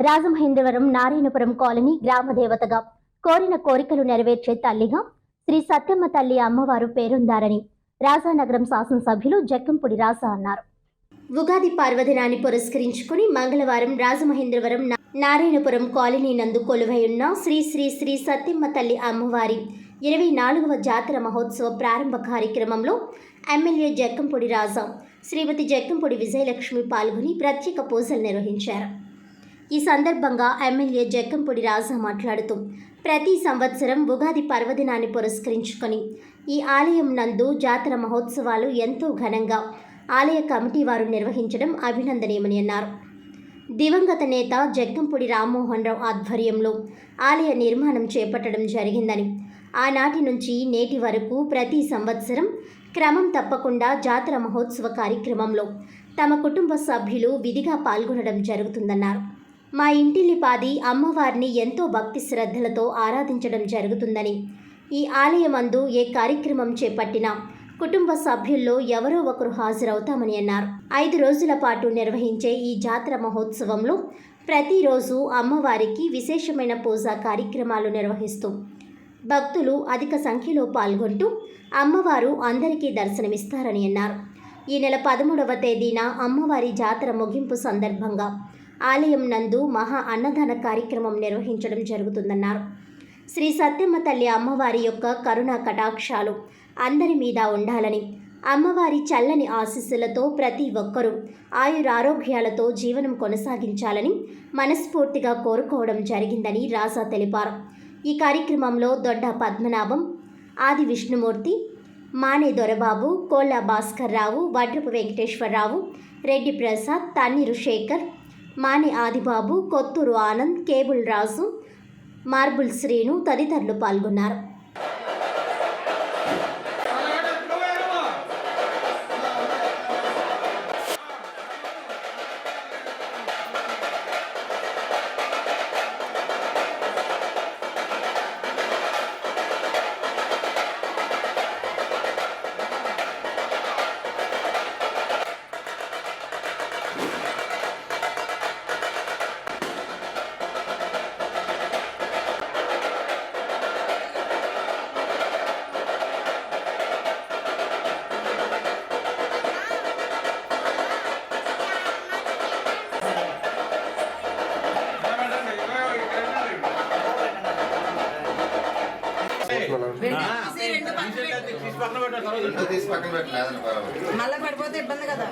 Rajamahendravaram Narayanapuram colony గ్రామ దేవతగా కోరిన కోరికలు నెరవేర్చే తల్లిగా శ్రీ సత్యమ్మ తల్లి అమ్మవారు పేరొందారని రాజానగరం శాసనసభ్యులు జక్కంపూడి రాజా అన్నారు. ఉగాది పర్వదినాన్ని పురస్కరించుకుని మంగళవారం రాజమహేంద్రవరం నారాయణపురం కాలనీ నందు కొలువైయున్న శ్రీ శ్రీ శ్రీ సత్యమ్మ తల్లి అమ్మవారి ఇరవై నాలుగవ జాతర మహోత్సవ ప్రారంభ కార్యక్రమంలో ఎమ్మెల్యే జక్కంపూడి రాజా శ్రీమతి జక్కంపూడి విజయలక్ష్మి పాల్గొని ప్రత్యేక పూజలు నిర్వహించారు. ఈ సందర్భంగా ఎమ్మెల్యే జక్కంపూడి రాజా మాట్లాడుతూ ప్రతి సంవత్సరం ఉగాది పర్వదినాన్ని పురస్కరించుకొని ఈ ఆలయం నందు జాతర మహోత్సవాలు ఎంతో ఘనంగా ఆలయ కమిటీ వారు నిర్వహించడం అభినందనీయమని అన్నారు. దివంగత నేత జగ్గంపూడి రామ్మోహన్ రావు ఆధ్వర్యంలో ఆలయ నిర్మాణం చేపట్టడం జరిగిందని ఆనాటి నుంచి నేటి వరకు ప్రతి సంవత్సరం క్రమం తప్పకుండా జాతర మహోత్సవ కార్యక్రమంలో తమ కుటుంబ సభ్యులు విధిగా పాల్గొనడం జరుగుతుందన్నారు. మా ఇంటిలిపాది అమ్మవారిని ఎంతో భక్తి శ్రద్ధలతో ఆరాధించడం జరుగుతుందని. ఈ ఆలయమందు ఏ కార్యక్రమం చేపట్టినా కుటుంబ సభ్యుల్లో ఎవరో ఒకరు హాజరవుతామని అన్నారు. ఐదు రోజుల పాటు నిర్వహించే ఈ జాతర మహోత్సవంలో ప్రతిరోజు అమ్మవారికి విశేషమైన పూజా కార్యక్రమాలు నిర్వహిస్తూ భక్తులు అధిక సంఖ్యలో పాల్గొంటూ అమ్మవారు అందరికీ దర్శనమిస్తారని అన్నారు. ఈ నెల పదమూడవ తేదీన అమ్మవారి జాతర ముగింపు సందర్భంగా ఆలయం నందు మహా అన్నదాన కార్యక్రమం నిర్వహించడం జరుగుతుందన్నారు. శ్రీ సత్యమ్మ తల్లి అమ్మవారి యొక్క కరుణా కటాక్షాలు అందరి మీద ఉండాలని అమ్మవారి చల్లని ఆశీస్సులతో ప్రతి ఒక్కరూ ఆయురారోగ్యాలతో జీవనం కొనసాగించాలని మనస్ఫూర్తిగా కోరుకోవడం జరిగిందని రాజా తెలిపారు. ఈ కార్యక్రమంలో దొడ్డ పద్మనాభం ఆది విష్ణుమూర్తి మానే దొరబాబు కోళ్ళ భాస్కర్ రావు వడ్రపు వెంకటేశ్వరరావు రెడ్డి ప్రసాద్ తన్నీరు శేఖర్ మాని ఆదిబాబు కొత్తూరు ఆనంద్ కేబుల్ రాజు మార్బుల్ శ్రీను తదితరులు పాల్గొన్నారు. తీసి పక్కన మళ్ళా పడిపోతే ఇబ్బంది కదా.